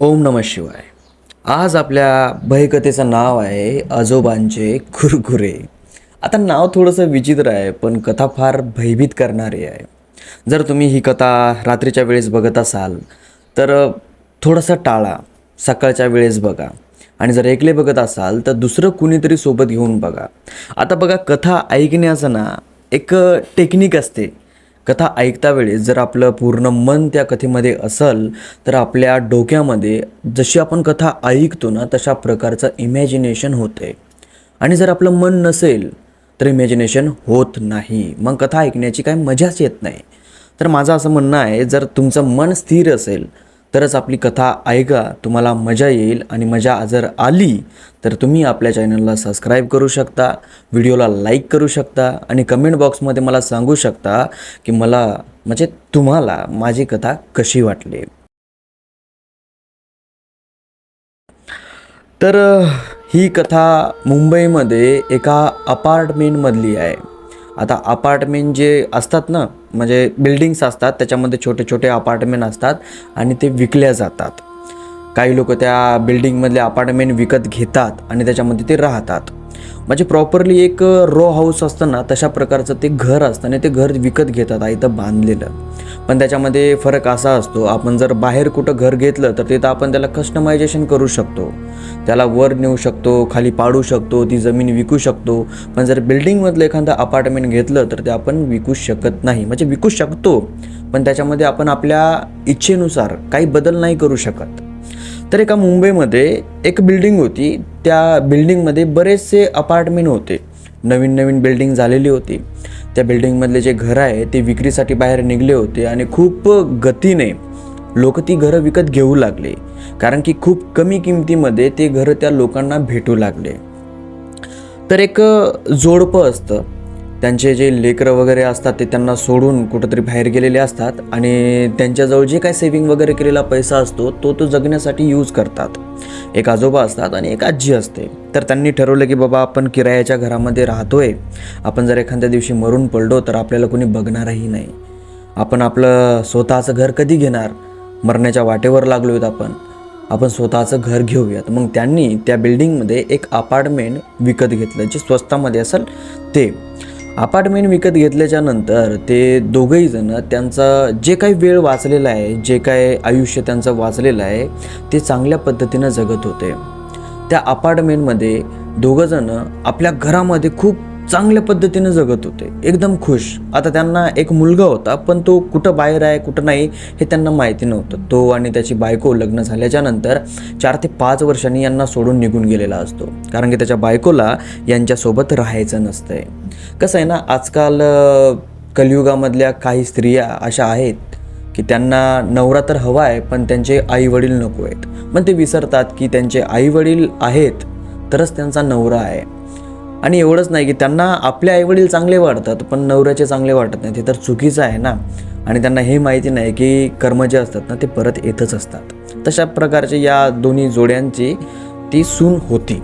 ओम नम शिवाय. आज आपल्या भयकथेचं नाव आहे आजोबांचे कुरकुरे. आता नाव थोडंसं विचित्र आहे पण कथा फार भयभीत करणारी आहे. जर तुम्ही ही कथा रात्रीच्या वेळेस बघत असाल तर थोडंसं टाळा. सकाळच्या वेळेस बघा. आणि जर एकले बघत असाल तर दुसरं कुणीतरी सोबत घेऊन बघा. आता बघा कथा ऐकण्याचं ना एक टेक्निक असते. कथा ऐकता वेळेस जर आपलं पूर्ण मन त्या कथेमध्ये असेल तर आपल्या डोक्यामध्ये जशी आपण कथा ऐकतो ना तशा प्रकारचं इमॅजिनेशन होते आणि जर आपलं मन नसेल तर इमॅजिनेशन होत नाही. मग कथा ऐकण्याची काही मजाच येत नाही. तर माझं असं म्हणणं आहे जर तुमचं मन स्थिर असेल तरच आपली कथा ऐका तुम्हाला मजा येईल आणि मजा जर आली तर तुम्ही आपल्या चॅनलला सबस्क्राईब करू शकता व्हिडिओला लाईक करू शकता आणि कमेंट बॉक्समध्ये मला सांगू शकता की मला म्हणजे तुम्हाला माझी कथा कशी वाटली. तर ही कथा मुंबईमध्ये एका अपार्टमेंटमधली आहे. आता अपार्टमेंट जे असतात ना म्हणजे बिल्डिंग्स असतात त्याच्यामध्ये छोटे छोटे अपार्टमेंट असतात आणि ते विकल्या जातात. काही लोक त्या बिल्डिंगमधले अपार्टमेंट विकत घेतात आणि त्याच्यामध्ये ते राहतात. म्हणजे प्रॉपरली एक रो हाऊस असतं ना तशा प्रकारचं ते घर असतं आणि ते घर विकत घेतात इथं बांधलेलं. पण त्याच्यामध्ये फरक असा असतो आपण जर बाहेर कुठं घर घेतलं तर तिथं आपण त्याला कस्टमायझेशन करू शकतो. त्याला वर नेऊ शकतो खाली पाडू शकतो ती जमीन विकू शकतो. पण जर बिल्डिंगमधलं एखादं अपार्टमेंट घेतलं तर ते आपण विकू शकत नाही. म्हणजे विकू शकतो पण त्याच्यामध्ये आपण आपल्या इच्छेनुसार काही बदल नाही करू शकत. तर एका मुंबईमध्ये एक बिल्डिंग होती. त्या बिल्डिंगमध्ये बरेचसे अपार्टमेंट होते. नवीन नवीन बिल्डिंग झालेली होती. त्या बिल्डिंगमधले जे घरं आहे ते विक्रीसाठी बाहेर निघले होते आणि खूप गतीने लोक ती घरं विकत घेऊ लागले. कारण की खूप कमी किमतीमध्ये ते घरं त्या लोकांना भेटू लागले. तर एक जोडपं असतं. त्यांचे जे लेकरं वगैरे असतात ते त्यांना सोडून कुठंतरी बाहेर गेलेले असतात आणि त्यांच्याजवळ जे काय सेविंग वगैरे केलेला पैसा असतो तो तो जगण्यासाठी यूज करतात. एक आजोबा असतात आणि एक आजी असते. तर त्यांनी ठरवलं की बाबा आपण किरायाच्या घरामध्ये राहतोय. आपण जर एखाद्या दिवशी मरून पडलो तर आपल्याला कोणी बघणारही नाही. आपण आपलं स्वतःचं घर कधी घेणार? मरण्याच्या वाटेवर लागलो आहेत आपण. आपण स्वतःचं घर घेऊयात. मग त्यांनी त्या बिल्डिंगमध्ये एक अपार्टमेंट विकत घेतलं जे स्वस्तामध्ये असेल ते. अपार्टमेंट विकत घेतल्याच्या नंतर ते दोघंही जण त्यांचा जे काही वेळ वाचलेला आहे जे काय आयुष्य त्यांचं वाचलेलं आहे ते चांगल्या पद्धतीनं जगत होते. त्या अपार्टमेंटमध्ये दोघंजणं आपल्या घरामध्ये खूप चांगल्या पद्धतीनं जगत होते. एकदम खुश. आता त्यांना एक मुलगा होता पण तो कुठं बाहेर आहे कुठं नाही हे त्यांना माहिती नव्हतं. तो आणि त्याची बायको लग्न झाल्याच्यानंतर चार ते पाच वर्षांनी यांना सोडून निघून गेलेला असतो. कारण की त्याच्या बायकोला यांच्यासोबत राहायचं नसतंय. कसं आहे ना आजकाल कलियुगामधल्या काही स्त्रिया अशा आहेत की त्यांना नवरा तर हवा आहे पण त्यांचे आई वडील नको आहेत. पण ते विसरतात की त्यांचे आई वडील आहेत तरच त्यांचा नवरा आहे. आणि एवढंच नाही की त्यांना आपले आईवडील चांगले वाटतात पण नवऱ्याचे चांगले वाटत नाही. ते तर चुकीचं आहे ना? आणि त्यांना हे माहिती नाही की कर्म जे असतात ना ते परत येतच असतात. तशा प्रकारचे या दोन्ही जोड्यांची ती सून होती.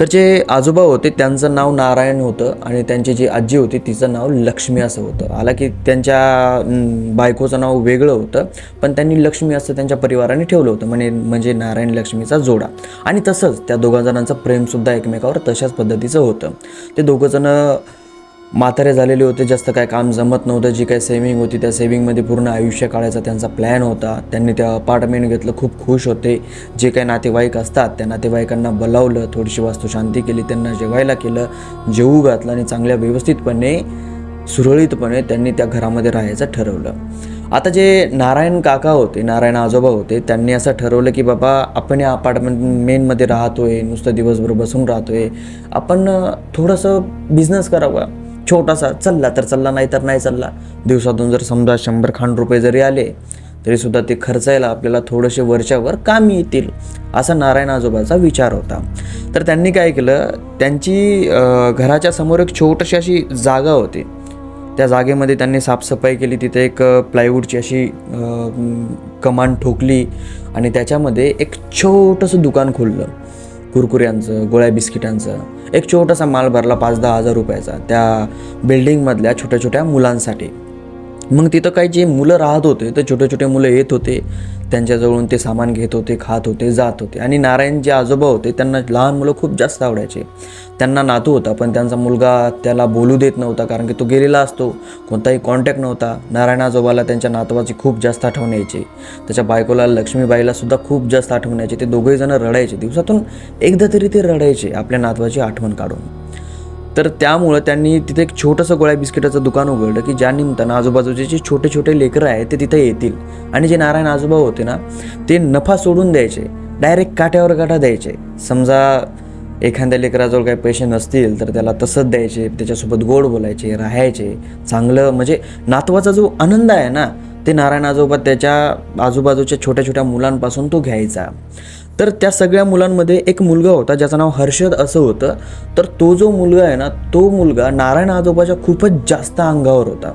तर जे आजोबा होते त्यांचं नाव नारायण होतं आणि त्यांची जी आजी होती तिचं नाव लक्ष्मी असं होतं. आला की त्यांच्या बायकोचं नाव वेगळं होतं पण त्यांनी लक्ष्मी असं त्यांच्या परिवाराने ठेवलं होतं. म्हणजे म्हणजे नारायण लक्ष्मीचा जोडा. आणि तसंच त्या दोघा जणांचं प्रेमसुद्धा एकमेकावर तशाच पद्धतीचं होतं. ते दोघंजणं म्हातारे झालेले होते जास्त काय काम जमत नव्हतं जी काय सेविंग होती त्या सेविंगमध्ये पूर्ण आयुष्य काढायचा त्यांचा प्लॅन होता. त्यांनी त्या अपार्टमेंट घेतलं खूप खुश होते. जे काही नातेवाईक असतात त्या नातेवाईकांना बोलावलं थोडीशी वास्तुशांती केली त्यांना जेवायला केलं जेवू घातलं आणि चांगल्या व्यवस्थितपणे सुरळीतपणे त्यांनी त्या घरामध्ये राहायचं ठरवलं. आता जे नारायण काका होते नारायण आजोबा होते त्यांनी असं ठरवलं की बाबा आपण या अपार्टमेंट मेनमध्ये राहतोय नुसतं दिवसभर बसून राहतोय. आपण थोडंसं बिझनेस करावा. छोटासा चालला तर चालला नाही तर नाही चालला. दिवसातून जर समजा शंभर खांड रुपये जरी आले तरीसुद्धा ते खर्चायला आपल्याला थोडेसे वरच्यावर कामी येतील असा नारायण आजोबाचा विचार होता. तर त्यांनी काय केलं त्यांची घराच्या समोर एक छोटीशी अशी जागा होती. त्या जागेमध्ये त्यांनी साफसफाई केली तिथे एक प्लायवूडची अशी कमान ठोकली आणि त्याच्यामध्ये एक छोटंसं दुकान खोललं. कुरकुऱ्यांचं गोळ्या बिस्किटांचं. एक छोटासा माल भरला पाच दहा हजार रुपयाचा त्या बिल्डिंगमधल्या छोट्या छोट्या मुलांसाठी. मग तिथं काही जे मुलं राहत होते तर छोटे छोटे मुलं येत होते त्यांच्याजवळून ते सामान घेत होते खात होते जात होते. आणि नारायण जे आजोबा होते त्यांना लहान मुलं खूप जास्त आवडायचे. त्यांना नातू होता पण त्यांचा मुलगा त्याला बोलू देत नव्हता कारण की तो गेलेला असतो कोणताही कॉन्टॅक्ट नव्हता. नारायण आजोबाला त्यांच्या नातवाची खूप जास्त आठवण यायची. त्याच्या बायकोला लक्ष्मीबाईला सुद्धा खूप जास्त आठवण यायची. ते दोघेजणं रडायचे. दिवसातून एकदा तरी ते रडायचे आपल्या नातवाची आठवण काढून. तर त्यामुळं त्यांनी तिथे एक छोटंसं गोळ्या बिस्किटाचं दुकान उघडलं की ज्या निमित्तानं आजूबाजूचे जे छोटे छोटे लेकरं आहेत ते तिथे येतील. आणि जे नारायण आजोबा होते ना ते नफा सोडून द्यायचे. डायरेक्ट काट्यावर काटा द्यायचे. समजा एखाद्या लेकराजवळ काही पैसे नसतील तर त्याला तसंच द्यायचे त्याच्यासोबत गोड बोलायचे राहायचे. चांगलं म्हणजे नातवाचा जो आनंद आहे ना ते नारायण आजोबा त्याच्या आजूबाजूच्या छोट्या छोट्या मुलांपासून तो घ्यायचा. तर त्या सगळ्या मुलांमध्ये एक मुलगा होता ज्याचं नाव हर्षद असं होतं. तर तो जो मुलगा आहे ना तो मुलगा नारायण आजोबाच्या खूपच जास्त अंगावर होता.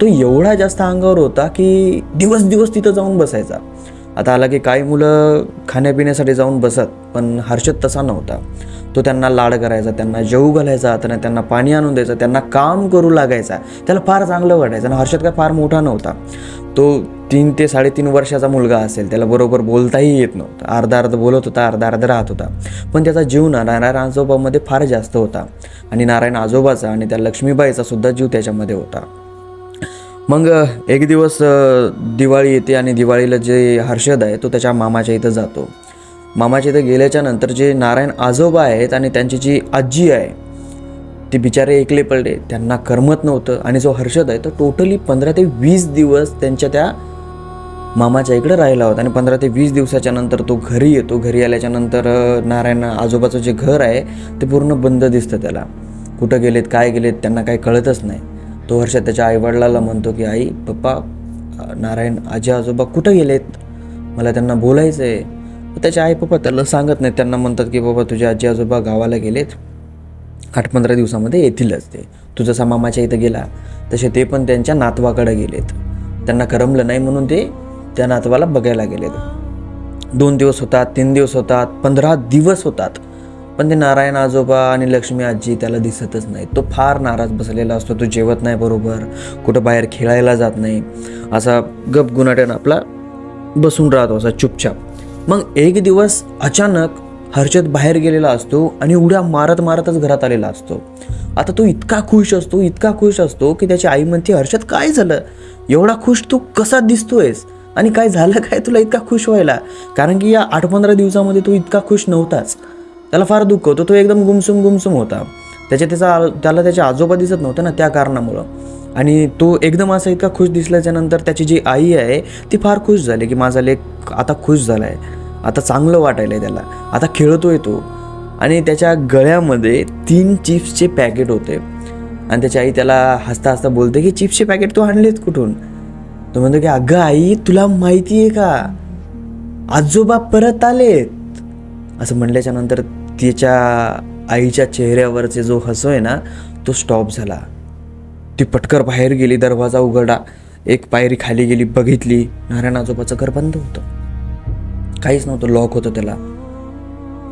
तो एवढा जास्त अंगावर होता की दिवस दिवस तिथं जाऊन बसायचा. आता आला की काही मुलं खाण्यापिण्यासाठी जाऊन बसत पण हर्षद तसा नव्हता. तो त्यांना लाड करायचा त्यांना जेऊ घालायचा त्यांना त्यांना पाणी आणून द्यायचा त्यांना काम करू लागायचा. त्याला फार चांगलं वाटायचं आणि हर्षद काय फार मोठा नव्हता. तो तीन ते साडेतीन वर्षाचा मुलगा असेल त्याला बरोबर बोलताही येत नव्हतं. अर्धा अर्ध बोलत होता अर्धा अर्ध राहत होता. पण त्याचा जीव ना नारायण आजोबामध्ये फार जास्त होता. आणि नारायण आजोबाचा आणि त्या लक्ष्मीबाईचा सुद्धा जीव त्याच्यामध्ये होता. मग एक दिवस दिवाळी येते आणि दिवाळीला जे हर्षद आहे तो त्याच्या मामाच्या इथं जातो. मामाच्या इथं गेल्याच्यानंतर जे नारायण आजोबा आहेत आणि त्यांची जी आजी आहे ते बिचारे एकले पडले. त्यांना करमत नव्हतं. आणि जो हर्षद आहे तो टोटली पंधरा ते वीस दिवस त्यांच्या त्या मामाच्या इकडे राहिला होता. आणि पंधरा ते वीस दिवसाच्या नंतर तो घरी येतो. घरी आल्याच्यानंतर नारायण आजोबाचं जे घर आहे ते पूर्ण बंद दिसतं त्याला. कुठं गेलेत काय गेलेत त्यांना काही कळतच नाही. तो हर्ष त्याच्या आईवडिलाला म्हणतो की आई पप्पा नारायण आजी आजोबा कुठं गेलेत? मला त्यांना बोलायचं आहे त्याच्या आई पप्पा त्याला सांगत नाहीत. त्यांना म्हणतात की बाबा तुझे आजी आजोबा गावाला गेलेत. आठ पंधरा दिवसामध्ये येतीलच ते. तू जसा मामाच्या इथं गेला तसे ते पण त्यांच्या नातवाकडे गेलेत. त्यांना करमलं नाही म्हणून ते त्या नातवाला बघायला गेलेत. दोन दिवस होतात तीन दिवस होतात पंधरा दिवस होतात. पण ते नारायण आजोबा आणि लक्ष्मी आजी त्याला दिसतच नाही तो फार नाराज बसलेला असतो तो जेवत नाही बरोबर कुठं बाहेर खेळायला जात नाही. असा गप गुनाट्यानं आपला बसून राहतो असा चुपचाप. मग एक दिवस अचानक हर्षद बाहेर गेलेला असतो आणि उड्या मारत मारतच घरात आलेला असतो. आता तो इतका खुश असतो इतका खुश असतो की त्याची आई म्हणते हर्षद काय झालं? एवढा खुश तू कसा दिसतोयस? आणि काय झालं? काय तुला इतका खुश व्हायला? कारण की या आठ पंधरा दिवसामध्ये तो इतका खुश नव्हताच. त्याला फार दुःख होतं. तो एकदम गुमसुम गुमसुम होता. त्याच्या त्याचा त्याला त्याचे आजोबा दिसत नव्हते ना त्या कारणामुळं. आणि तो एकदम असा इतका खुश दिसल्याच्या नंतर त्याची जी आई आहे ती फार खुश झाली की माझा लेख आता खुश झाला आहे आता चांगलं वाटायला त्याला. आता खेळतोय तो. आणि त्याच्या गळ्यामध्ये तीन चिप्सचे पॅकेट होते. आणि त्याची आई त्याला हसता हसता बोलते की चिप्सचे पॅकेट तू आणलेत कुठून? तो म्हणतो की अगं आई तुला माहिती आहे का? आजोबा परत आलेत. असं म्हणल्याच्या नंतर तिच्या आईच्या चेहऱ्यावरचे जो हसो आहे ना तो स्टॉप झाला. ती पटकर बाहेर गेली दरवाजा उघडा एक पायरी खाली गेली बघितली. नारायण आजोबाचं घर बंद होतं. काहीच नव्हतं लॉक होतं त्याला.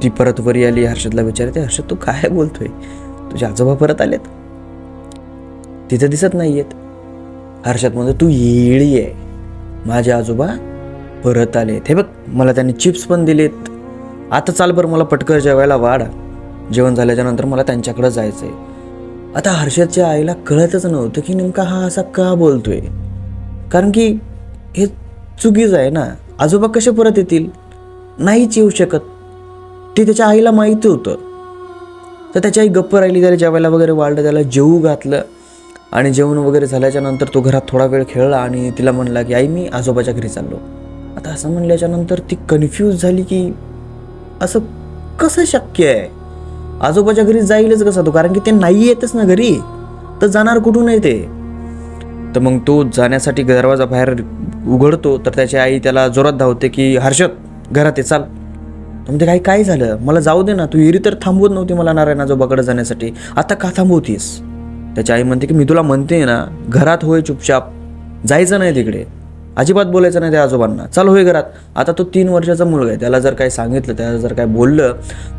ती परत वरी आली हर्षदला विचारते हर्षद तू काय बोलतोय? तुझे आजोबा परत आलेत? तिथं दिसत नाहीयेत. हर्षद म्हणतो तू येळी आहे. माझे आजोबा परत आलेत. हे बघ मला त्यांनी चिप्स पण दिलेत. आता चाल बरं मला पटकर जेवायला वाढ. जेवण झाल्याच्यानंतर मला त्यांच्याकडे जायचं आहे आता हर्षदच्या आईला कळतच नव्हतं की नेमका हा असा का बोलतोय. कारण की हे चुकीचं आहे ना. आजोबा कसे परत येतील? नाहीच येऊ शकत. ते त्याच्या आईला माहिती होतं. तर त्याची आई गप्प राहिली त्याला जेवायला वगैरे वाढलं त्याला जेवू घातलं. आणि जेवण वगैरे झाल्याच्यानंतर तो घरात थोडा वेळ खेळला आणि तिला म्हणला की आई मी आजोबाच्या घरी चाललो. आता असं म्हणल्याच्या नंतर ती कन्फ्यूज झाली की असं कसं शक्य आहे? आजोबाच्या घरी जाईलच कसा तो? कारण की ते नाही येतच ना घरी. तर जाणार कुठून आहे ते? तर मग तो जाण्यासाठी दरवाजा बाहेर उघडतो. तर त्याची आई त्याला जोरात धावते की हर्षद घरात ये चाल. तर म्हणते काही काय झालं? मला जाऊ दे ना तू इरी तर थांबवत नव्हती मला नारायण आजोबाकडे जाण्यासाठी. आता का थांबवतीस त्याची आई म्हणते की मी तुला म्हणते ना घरात होय चुपचाप. जायचं नाही तिकडे. अजिबात बोलायचं नाही त्या आजोबांना. चाल होय घरात. आता तो तीन वर्षाचा मुलगा आहे. त्याला जर काही सांगितलं त्याला जर काय बोललं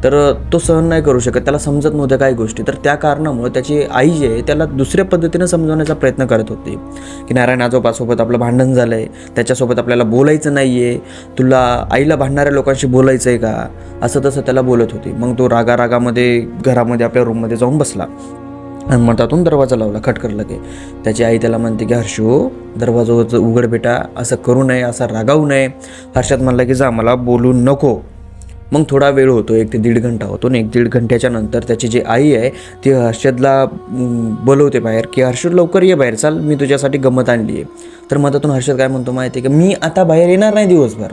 तर तो सहन नाही करू शकत. त्याला समजत नव्हत्या काही गोष्टी. तर त्या कारणामुळे त्याची आई जी आहे त्याला दुसऱ्या पद्धतीने समजवण्याचा प्रयत्न करत होती. की नारायण आजोबासोबत आपलं भांडण झालं आहे त्याच्यासोबत आपल्याला बोलायचं नाही आहे तुला आईला भांडणाऱ्या लोकांशी बोलायचं आहे का? असं तसं त्याला बोलत होती. मग तो रागा रागामध्ये घरामध्ये आपल्या रूममध्ये जाऊन बसला. आणि मठातून दरवाजा लावला खटकर की त्याची आई त्याला म्हणते की हर्षो दरवाजा उघड- बेटा असं करू नये असं रागावू नये. हर्षात म्हणला की जा मला बोलू नको. मग थोडा वेळ होतो एक ते दीड घंटा होतो. आणि एक दीड घंट्याच्या नंतर त्याची जी आई आहे ती हर्षदला बोलवते बाहेर की हर्षद लवकर ये बाहेर चाल मी तुझ्यासाठी गंमत आणली आहे. तर मधातून हर्षद काय म्हणतो माहिती आहे की मी आता बाहेर येणार नाही दिवसभर.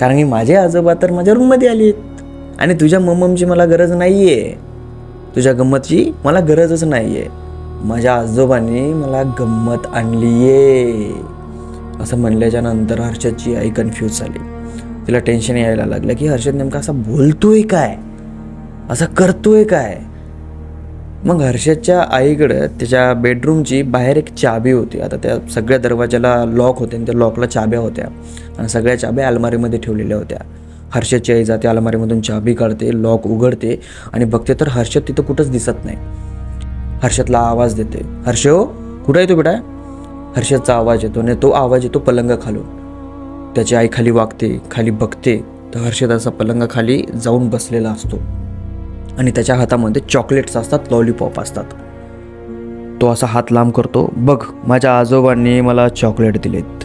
कारण की माझे आजोबा तर माझ्या रूममध्ये आले आहेत आणि तुझ्या मम्मची मला गरज नाही आहे तुझ्या गंमतची मला गरजच नाही आहे माझ्या आजोबांनी मला गंमत आणली आहे असं म्हणल्याच्या नंतर हर्षदची आई कन्फ्यूज झाली. तिला टेन्शन यायला लागलं की हर्षद नेमका असा बोलतोय काय? असं करतोय काय? मग हर्षदच्या आईकडं त्याच्या बेडरूमची बाहेर एक चाबी होती. आता त्या सगळ्या दरवाजाला लॉक होते आणि त्या लॉकला चाब्या होत्या. आणि सगळ्या चाब्या अलमारीमध्ये ठेवलेल्या होत्या. हर्षदची आई जाते अलमारीमधून चाबी काढते लॉक उघडते आणि बघते तर हर्षद तिथं कुठंच दिसत नाही. हर्षदला आवाज देते हर्ष हो कुठं आहे तो बेटा? हर्षदचा आवाज येतो आणि तो आवाज येतो पलंग खालून. त्याची आई खाली वागते खाली बघते तर हर्षद असा पलंगाखाली जाऊन बसलेला असतो. आणि त्याच्या हातामध्ये चॉकलेट्स असतात लॉलीपॉप असतात. तो असा हात लांब करतो बघ माझ्या आजोबांनी मला चॉकलेट दिलेत.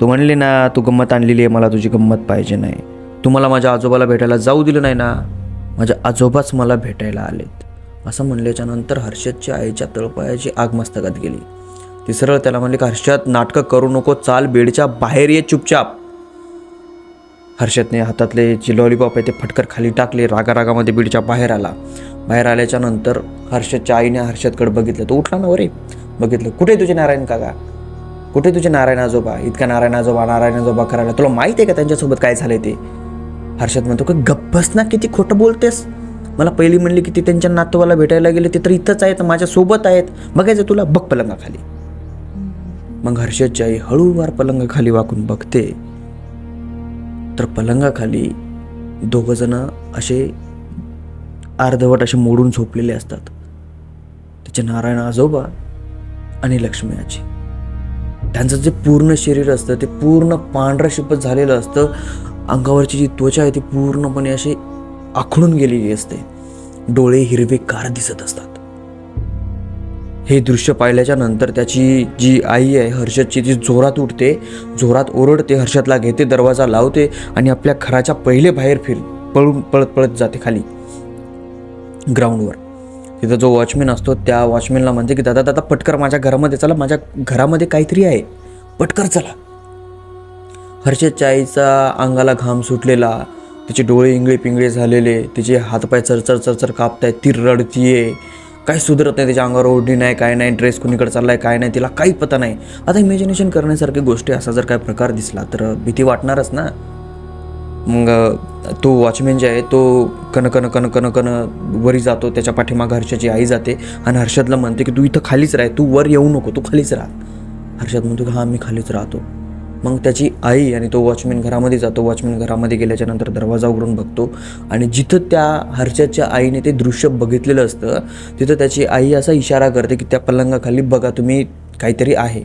तू म्हणली ना तू गंमत आणलेली आहे मला तुझी गंमत पाहिजे नाही. तू मला माझ्या आजोबाला भेटायला जाऊ दिलं नाही ना? माझ्या आजोबाच मला भेटायला आलेत. असं म्हणल्याच्या नंतर हर्षदच्या आईच्या तळपायाची आग मस्तकात गेली. ती सरळ त्याला म्हणले की हर्षद नाटकं करू नको चाल बेडच्या बाहेर ये चुपचाप. हर्षदने हातातले जे लॉलीपॉप आहे ते फटकर खाली टाकले रागा रागामध्ये बीडच्या बाहेर आला. बाहेर आल्याच्यानंतर हर्षदच्या आईने हर्षदकडे बघितलं तो उठला ना वरे? बघितलं कुठे तुझे नारायण काका? कुठे तुझे नारायण आजोबा? इतका नारायण आजोबा नारायण आजोबा करायला तुला माहिती आहे का त्यांच्यासोबत काय झालं ते? हर्षद म्हणतो का गप्पस ना किती खोटं बोलतेस. मला पहिली म्हणली की ती त्यांच्या नातवाला भेटायला गेले ते तर इथंच आहेत माझ्यासोबत आहेत. बघायचं तुला बघ पलंगाखाली. मग हर्षदची आई हळूवार पलंगाखाली वाकून बघते. तर पलंगाखाली दोघंजणं असे अर्धवट असे मोडून झोपलेले असतात. त्याचे नारायण आजोबा आणि लक्ष्मी आजी. त्यांचं जे पूर्ण शरीर असतं ते पूर्ण पांढरं शिपत झालेलं असतं. अंगावरची जी त्वचा आहे ती पूर्णपणे अशी आखडून गेलेली असते. डोळे हिरवे कार दिसत असतात. हे दृश्य पाहिल्याच्या नंतर त्याची जी आई आहे हर्षदची ती जोरात उठते जोरात ओरडते हर्षदला घेते दरवाजा लावते आणि आपल्या घराच्या पहिले बाहेर फिर पळून पळत पळत जाते खाली. ग्राउंडवर. तिथं जो वॉचमॅन असतो त्या वॉचमॅनला म्हणते की दादा दादा पटकर माझ्या घरामध्ये चला माझ्या घरामध्ये काहीतरी आहे. पटकर चला. हर्षदच्या आईचा अंगाला घाम सुटलेला तिचे डोळे इंगळे पिंगळे झालेले तिचे हातपाय चरचर चरचर कापतायत ती रडतीये. काही सुधरत नाही तिच्या अंगावर ओढणी नाही काय नाही ड्रेस कुणीकडे चाललाय काय नाही तिला काही पता नाही. आता इमॅजिनेशन करण्यासारखी गोष्टी असा जर काय प्रकार दिसला तर भीती वाटणारच ना? मग तो वॉचमॅन जे आहे तो कन कन कन कन कन वरी जातो त्याच्या पाठीमाग हर्षाची आई जाते आणि हर्षदला म्हणते की तू इथं खालीच राह तू वर येऊ नको तू खालीच राह. हर्षद म्हणतो की हां मी खालीच राहतो. मग त्याची आई आणि तो वॉचमॅन घरामध्ये जातो. वॉचमॅन घरामध्ये गेल्याच्यानंतर दरवाजा उघडून बघतो. आणि जिथं त्या हर्षदच्या आईने ते दृश्य बघितलेलं असतं तिथं त्याची आई असा इशारा करते की त्या पलंगाखाली बघा तुम्ही काहीतरी आहे.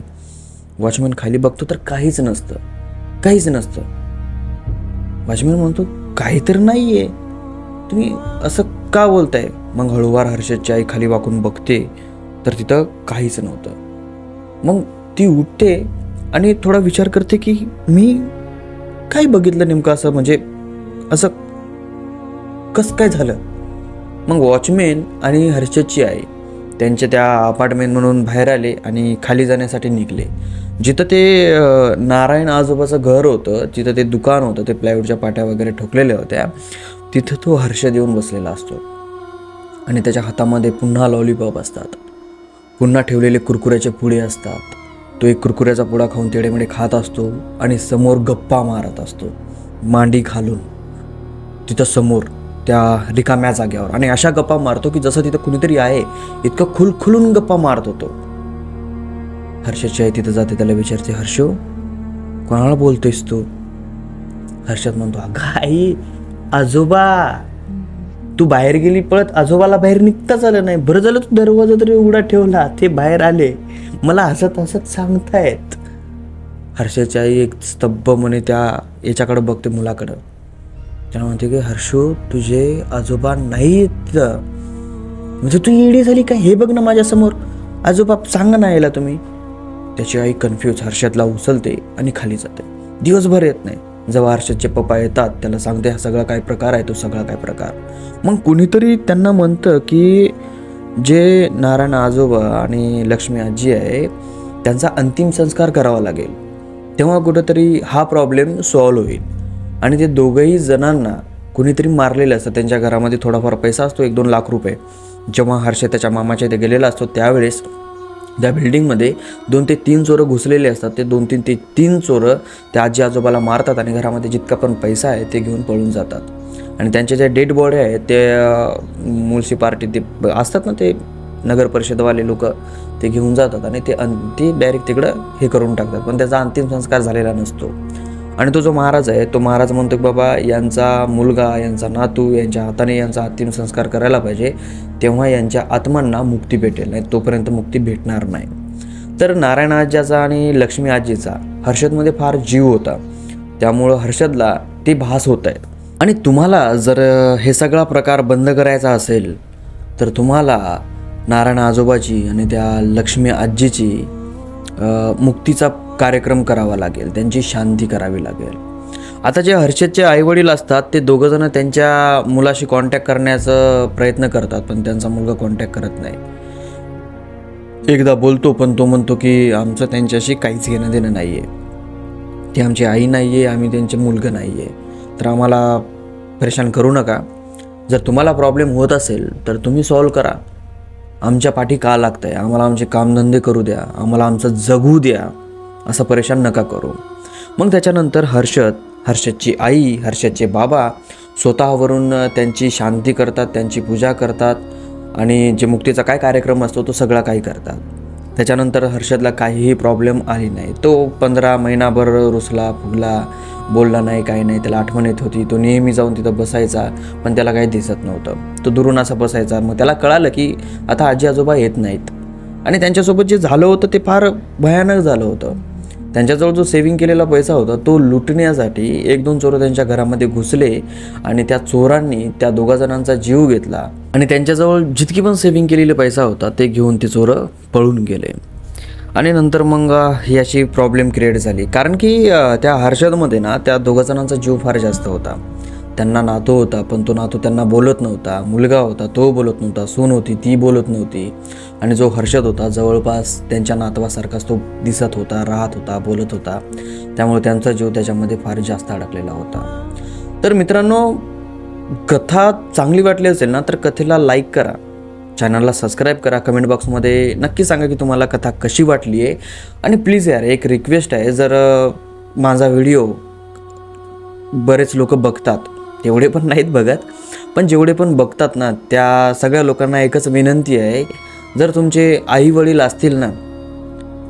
वॉचमॅन खाली बघतो तर काहीच नसतं. काहीच नसतं. वॉचमॅन म्हणतो काही तर नाही आहे तुम्ही असं का बोलताय? मग हळूवार हर्षदची आई खाली वाकून बघते तर तिथं काहीच नव्हतं. मग ती उठते आणि थोडा विचार करते की मी काय बघितलं नेमकं असं म्हणजे असं कसं काय झालं? मग वॉचमॅन आणि हर्षदची आई त्यांच्या त्या अपार्टमेंट म्हणून बाहेर आले आणि खाली जाण्यासाठी निघले. जिथं ते नारायण आजोबाचं घर होतं जिथं ते दुकान होतं ते प्लायवूडच्या पाट्या वगैरे ठोकलेल्या होत्या तिथं तो हर्षद येऊन बसलेला असतो. आणि त्याच्या हातामध्ये पुन्हा लॉलीपॉप असतात. पुन्हा ठेवलेले कुरकुऱ्याचे पुडे असतात. तो एक कुरकुऱ्याचा पुडा खाऊन तेडेमेडे खात असतो आणि समोर गप्पा मारत असतो. मांडी घालून तिथं समोर त्या रिकाम्या जाग्यावर आणि अशा गप्पा मारतो की जसं तिथं कुणीतरी आहे इतकं खुलखुलून गप्पा मारत होतो. हर्षाची आई तिथं जाते त्याला विचारते हर्षो कोणाला बोलतोयस तू? हर्षात म्हणतो अगं आई आजोबा तू बाहेर गेली पळत आजोबाला बाहेर निघताच आलं नाही. बरं झालं तू दरवाजा तरी उघडा ठेवला ते बाहेर आले. मला हसत हसत सांगतायत. हर्षाच्या आई एक स्तब्ध म्हणे त्या याच्याकडं बघते मुलाकडं. त्याला म्हणते की हर्षो तुझे आजोबा नाही म्हणजे तू येडी झाली का? हे बघ ना माझ्यासमोर. आजोबा सांगा ना यायला तुम्ही. त्याची आई कन्फ्यूज हर्षातला उचलते आणि खाली जाते. दिवसभर येत नाही. जेव्हा हर्षदचे पप्पा येतात त्याला सांगते हा सगळा काय प्रकार आहे? तो सगळा काय प्रकार? मग कुणीतरी त्यांना म्हणतं की जे नारायण आजोबा आणि लक्ष्मी आजी आहे त्यांचा अंतिम संस्कार करावा लागेल. तेव्हा कुठंतरी हा प्रॉब्लेम सॉल्व्ह होईल. आणि ते दोघंही जणांना कुणीतरी मारलेलं असतं. त्यांच्या घरामध्ये थोडाफार पैसा असतो एक दोन लाख रुपये. जेव्हा हर्ष त्याच्या मामाच्या इथे गेलेला असतो त्यावेळेस त्या बिल्डिंगमध्ये दोन ते तीन चोरं घुसलेले असतात. ते दोन तीन ते तीन चोरं त्या आजी आजोबाला मारतात आणि घरामध्ये जितका पण पैसा आहे ते घेऊन पळून जातात. आणि त्यांच्या ज्या डेड बॉडी आहेत ते म्युन्सिपार्टी ते असतात ना ते नगर परिषदवाले लोक ते घेऊन जातात आणि ते अन ते डायरेक्ट तिकडं हे करून टाकतात. पण त्याचा अंतिम संस्कार झालेला नसतो. आणि तो जो महाराज आहे तो महाराज म्हणतो की बाबा यांचा मुलगा यांचा नातू यांच्या हाताने यांचा अंतिम संस्कार करायला पाहिजे तेव्हा यांच्या आत्मांना मुक्ती भेटेल नाही तोपर्यंत मुक्ती भेटणार नाही. तर नारायण आज्याचा आणि लक्ष्मी आजीचा हर्षदमध्ये फार जीव होता. त्यामुळं हर्षदला ते भास होत आहेत. आणि तुम्हाला जर हे सगळा प्रकार बंद करायचा असेल तर तुम्हाला नारायण आजोबाची आणि त्या लक्ष्मी आजीची मुक्तीचा कार्यक्रम करावा लागेल त्यांची शांती करावी लागेल. आता जे हर्षदचे आईवडील असतात ते दोघंजणं त्यांच्या मुलाशी कॉन्टॅक्ट करण्याचा प्रयत्न करतात पण त्यांचा मुलगा कॉन्टॅक्ट करत नाही. एकदा बोलतो पण तो म्हणतो की आमचं त्यांच्याशी काहीच घेणं देणं नाही आहे ती आमची आई नाही आहे आम्ही त्यांचे मुलगं नाही आहे तर आम्हाला परेशान करू नका. जर तुम्हाला प्रॉब्लेम होत असेल तर तुम्ही सॉल्व करा. आमच्या पाठी का लागतं आहे आम्हाला आमचे कामधंदे करू द्या. आम्हाला आमचं जगू द्या. असं परेशान नका करू. मग त्याच्यानंतर हर्षद हर्षदची आई हर्षदचे बाबा स्वतःवरून त्यांची शांती करतात त्यांची पूजा करतात आणि जे मुक्तीचा काय कार्यक्रम असतो तो सगळा काही करतात. त्याच्यानंतर हर्षदला काहीही प्रॉब्लेम आली नाही. तो पंधरा महिनाभर रुसला फुगला बोलला नाही काही नाही. त्याला आठवण येत होती. तो नेहमी जाऊन तिथं बसायचा पण त्याला काही दिसत नव्हतं. तो दुरून असा बसायचा. मग त्याला कळालं की आता आजी आजोबा येत नाहीत. आणि त्यांच्यासोबत जे झालं होतं ते फार भयानक झालं होतं. त्यांच्याजवळ जो सेव्हिंग केलेला पैसा होता तो लुटण्यासाठी एक दोन चोरं त्यांच्या घरामध्ये घुसले आणि त्या चोरांनी त्या दोघा जणांचा जीव घेतला. आणि त्यांच्याजवळ जितकी पण सेव्हिंग केलेला पैसा होता ते घेऊन ते चोरं पळून गेले. आणि नंतर मग ही याची प्रॉब्लेम क्रिएट झाली. कारण की त्या हर्षदमध्ये ना त्या दोघा जणांचा जीव फार जास्त होता. त्यांना नातू होता पण तो नातू त्यांना बोलत नव्हता. मुलगा होता तो बोलत नव्हता सून होती ती बोलत नव्हती. आणि जो हर्षद होता जवळपास त्यांच्या नातवासारखाच तो दिसत होता राहत होता बोलत होता. त्यामुळे त्यांचा जीव त्याच्यामध्ये फार जास्त अडकलेला होता. तर मित्रांनो कथा चांगली वाटली असेल ना तर कथेला लाईक करा. चॅनलला सबस्क्राईब करा. कमेंट बॉक्समध्ये नक्की सांगा की तुम्हाला कथा कशी वाटली आहे. आणि प्लीज यार एक रिक्वेस्ट आहे. जर माझा व्हिडिओ बरेच लोक बघतात तेवढे पण नाहीत बघत. पण जेवढे पण बघतात ना त्या सगळ्या लोकांना एकच विनंती आहे जर तुमचे आई वडील असतील ना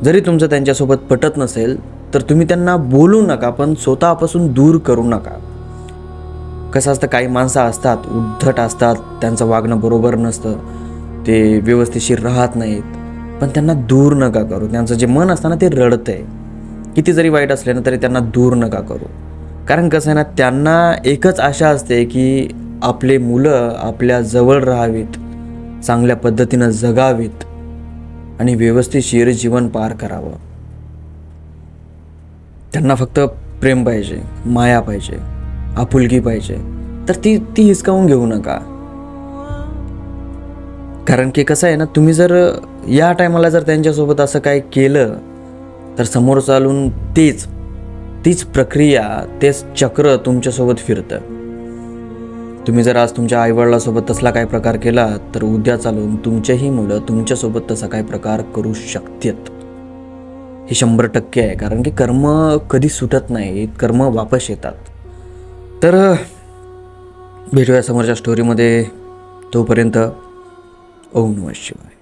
जरी तुमचं त्यांच्यासोबत पटत नसेल तर तुम्ही त्यांना बोलू नका पण स्वतःपासून दूर करू नका. कसं असतं काही माणसं असतात उद्धट असतात त्यांचं वागणं बरोबर नसतं ते व्यवस्थितशीर राहत नाहीत पण त्यांना दूर नका करू. त्यांचं जे मन असतं ना ते रडतं आहे किती जरी वाईट असले ना तरी त्यांना दूर नका करू. कारण कसं आहे ना त्यांना एकच आशा असते की आपले मुलं आपल्या जवळ राहावीत चांगल्या पद्धतीनं जगावीत आणि व्यवस्थितशीर जीवन पार करावं. त्यांना फक्त प्रेम पाहिजे माया पाहिजे आपुलकी पाहिजे. तर ती ती हिसकावून घेऊ नका. कारण की कसं आहे ना तुम्ही जर या टायमाला जर त्यांच्यासोबत असं काय केलं तर समोर चालून तेच तीच प्रक्रिया तेच चक्र तुमच्यासोबत फिरतं. तुम्ही जर आज तुमच्या आईवडिलासोबत तसला काय प्रकार केला तर उद्या चालून तुमच्याही मुलं तुमच्यासोबत तसा काय प्रकार करू शकतात. हे शंभर टक्के आहे कारण की कर्म कधी सुटत नाही कर्म वापस येतात. तर भेटूया समोरच्या स्टोरीमध्ये तोपर्यंत ओम नमः शिवाय.